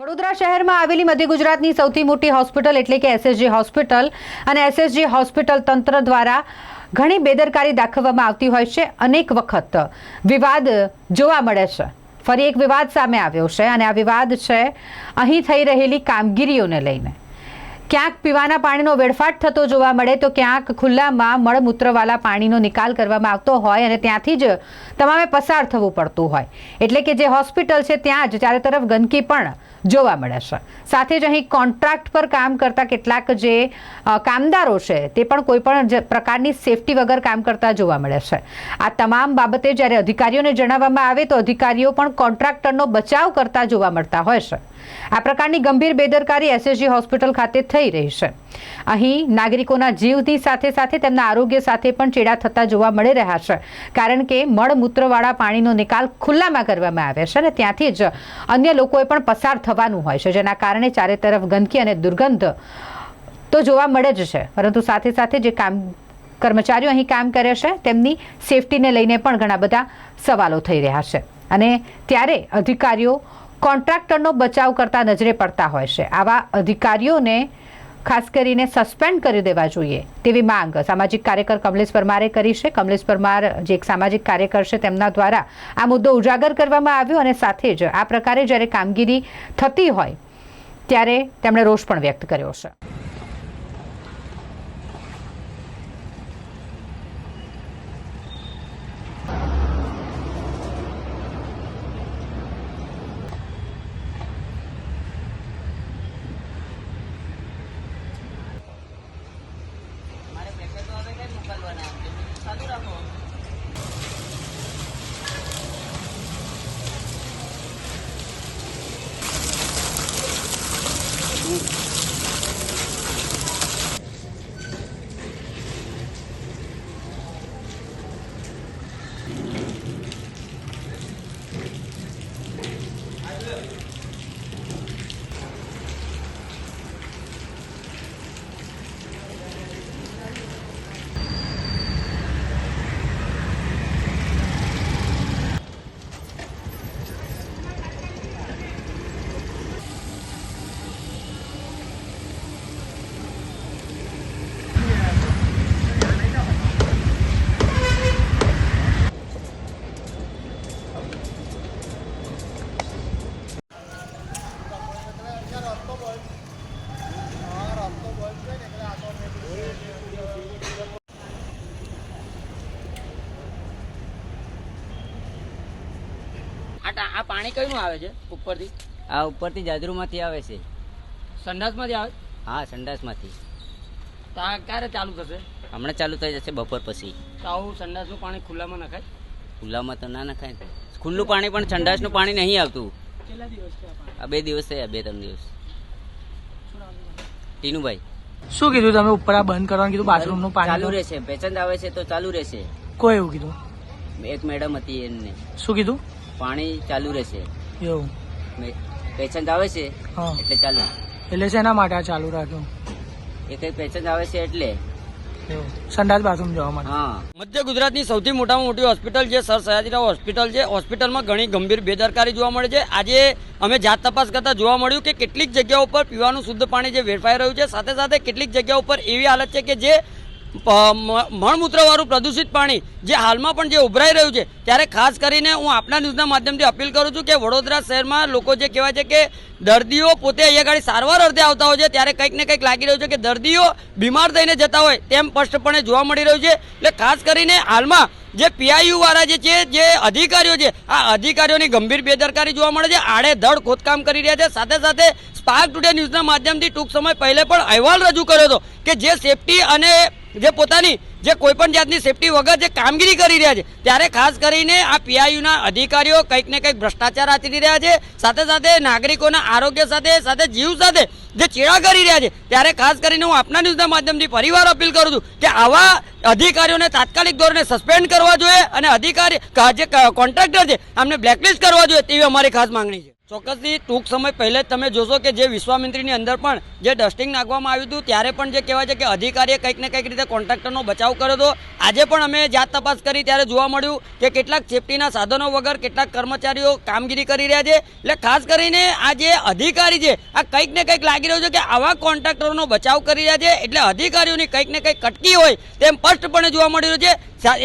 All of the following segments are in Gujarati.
વડોદરા શહેરમાં આવેલી મધ્ય ગુજરાતની સૌથી મોટી હોસ્પિટલ એટલે કે એસએસજી હોસ્પિટલ અને એસએસજી હોસ્પિટલ તંત્ર દ્વારા ઘણી બેદરકારી દાખવવામાં આવતી હોય છે. અનેક વખત વિવાદ જોવા મળે છે. ફરી એક વિવાદ સામે આવ્યો છે અને આ વિવાદ છે. અહીં થઈ રહેલી કામગીરીઓને લઈને. ક્યાંક પીવાના પાણીનો વેડફાટ થતો જોવા મળે તો ક્યાંક ખુલ્લામાં મળમૂત્રવાળા પાણીનો નિકાલ કરવામાં આવતો હોય અને ત્યાંથી જ તમામે પસાર થવું પડતું હોય. એટલે કે જે હોસ્પિટલ છે ત્યાં જ ચારે તરફ ગંદકી પણ જોવા મળે છે. સાથે જ અહીં કોન્ટ્રાક્ટ પર કામ કરતા કેટલાક જે કામદારો છે તે પણ કોઈ પણ પ્રકારની સેફટી વગર કામ કરતા જોવા મળે છે. આ તમામ બાબતે જ્યારે અધિકારીઓને જણાવવામાં આવે તો અધિકારીઓ પણ કોન્ટ્રાક્ટરનો બચાવ કરતા જોવા મળતા હોય છે. આ પ્રકારની ગંભીર બેદરકારી એસએસજી હોસ્પિટલ ખાતે થઈ રહી છે. અહીં નાગરિકોના જીવની સાથે સાથે તેમના આરોગ્ય સાથે પણ ચેડા થતા જોવા મળી રહ્યા છે. કારણ કે મળમૂત્રવાળા પાણીનો નિકાલ ખુલ્લામાં કરવામાં આવે છે અને ત્યાંથી જ અન્ય લોકોએ પણ પસાર થવાનું હોય છે. જેના કારણે ચારે તરફ ગંદકી અને દુર્ગંધ તો જોવા મળે જ છે. પરંતુ સાથે સાથે જે કામ કર્મચારીઓ અહીં કામ કરે છે, તેમની સેફટીને લઈને પણ ઘણા બધા સવાલો થઈ રહ્યા છે. અને ત્યારે અધિકારીઓ કોન્ટ્રાક્ટરનો બચાવ કરતા નજરે પડતા હોય છે. આવા અધિકારીઓને ખાસ કરીને સસ્પેન્ડ કરી દેવા જોઈએ તેવી માંગ સામાજિક કાર્યકર કમલેશ પરમારે કરી છે. કમલેશ પરમાર જે એક સામાજિક કાર્યકર છે તેમના દ્વારા આ મુદ્દો ઉજાગર કરવામાં આવ્યો અને સાથે જ આ પ્રકારે જ્યારે કામગીરી થતી હોય ત્યારે તેમણે રોષ પણ વ્યક્ત કર્યો છે. આ આ પાણી કયું આવે છે ઉપરથી? આ ઉપરથી જાદરુમાંથી આવે છે. સંડાસમાંથી આવે? હા સંડાસમાંથી. તો આ ક્યારે ચાલુ થશે? હમણાં ચાલુ થઈ જશે બપોર પછી. તો આવું સંડાસનું પાણી ખુલ્લામાં નખાય? ખુલ્લામાં તો ના નખાય ખુલ્લું પાણી પણ સંડાસનું પાણી નહીં આવતું. કેટલા દિવસ આ બે દિવસ થયા બે ત્રણ દિવસ. ટીનુભાઈ. શું કીધું તમે ઉપર આ બંધ કરવાનું કીધું? બાથરૂમનું ચાલુ રહેશે પેશન્ટ આવે છે તો ચાલુ રહેશે. કોઈ એવું કીધું? એક મેડમ હતી એમને. શું કીધું? પાણી ચાલુ રહેશે. એવું. પેશન્ટ આવે છે એટલે ચાલુ. એટલે શેના માટે આ ચાલુ રાખ્યું. એ કઈ પેશન્ટ આવે છે એટલે. સંડાસ બાથરૂમ જવા માટે. મધ્ય ગુજરાતની સૌથી મોટામાં મોટી હોસ્પિટલ છે સર સયાજીરાવ હોસ્પિટલ છે હોસ્પિટલમાં ઘણી ગંભીર બેદરકારી જોવા મળે છે. આજે અમે જાત તપાસ કરતા જોવા મળ્યું કે કેટલીક જગ્યાઓ પર પીવાનું શુદ્ધ પાણી જે વેડફાઈ રહ્યું છે સાથે સાથે કેટલીક જગ્યાઓ પર એવી હાલત છે કે જે મળમૂત્રવાળું પ્રદૂષિત પાણી જે હાલમાં પણ જે ઉભરાઈ રહ્યું છે, ત્યારે ખાસ કરીને હું આપના ન્યૂઝના માધ્યમથી અપીલ કરું છું કે વડોદરા શહેરમાં લોકો જે કહેવાય છે કે દર્દીઓ પોતે અહીંયા ગાડી સારવાર અર્થે આવતા હોય છે, ત્યારે કંઈક ને કંઈક લાગી રહ્યું છે કે દર્દીઓ બીમાર થઈને જતા હોય તેમ સ્પષ્ટપણે જોવા મળી રહ્યું છે. એટલે ખાસ કરીને હાલમાં જે પીઆઈયુ વાળા જે છે, જે અધિકારીઓ છે, આ અધિકારીઓની ગંભીર બેદરકારી જોવા મળે છે. આડે ધડ ખોદકામ કરી રહ્યા છે. સાથે સાથે સ્પાર્ક ટુડે ન્યૂઝના માધ્યમથી ટૂંક સમય પહેલે પણ અહેવાલ રજૂ કર્યો હતો કે જે સેફટી અને જે પોતાની, જે કોઈ પણ જાતની સેફટી વગર જે કામગીરી કરી રહ્યા છે, ત્યારે ખાસ કરીને આ પીઆઈયુના અધિકારીઓ કંઈક ને કંઈક ભ્રષ્ટાચાર આચરી રહ્યા છે, સાથે સાથે નાગરિકોના આરોગ્ય સાથે સાથે જીવ સાથે જે ચેડા કરી રહ્યા છે, ત્યારે ખાસ કરીને હું આપના ન્યૂઝના માધ્યમથી ફરીવાર અપીલ કરું છું કે આવા અધિકારીઓને તાત્કાલિક ધોરણે સસ્પેન્ડ કરવા જોઈએ અને અધિકારી જે કોન્ટ્રાક્ટર છે, આમને બ્લેકલિસ્ટ કરવા જોઈએ તેવી અમારી ખાસ માંગણી છે. ચોક્કસથી ટૂંક સમય પહેલે જ તમે જોશો કે જે વિશ્વામિત્રીની અંદર પણ જે ડસ્ટિંગ નાખવામાં આવ્યું હતું, ત્યારે પણ જે કહેવાય છે કે અધિકારીએ કંઈક ને કંઈક રીતે કોન્ટ્રાક્ટરનો બચાવ કર્યો હતો. આજે પણ અમે જાત તપાસ કરી ત્યારે જોવા મળ્યું કે કેટલાક સેફટીના સાધનો વગર કેટલાક કર્મચારીઓ કામગીરી કરી રહ્યા છે. એટલે ખાસ કરીને આ જે અધિકારી છે, આ કંઈક ને કંઈક લાગી રહ્યું છે કે આવા કોન્ટ્રાક્ટરોનો બચાવ કરી રહ્યા છે. એટલે અધિકારીઓની કંઈક ને કંઈક કટકી હોય તેમ સ્પષ્ટપણે જોવા મળી રહ્યું છે.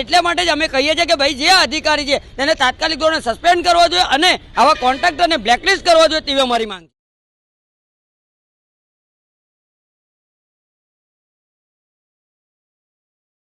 એટલા માટે જ અમે કહીએ છીએ કે ભાઈ, જે અધિકારી છે, તેને તાત્કાલિક ધોરણે સસ્પેન્ડ કરવા જોઈએ અને આવા કોન્ટ્રાક્ટરને બ્લેકલિસ્ટ કરવા જોઈએ તેવી અમારી માંગ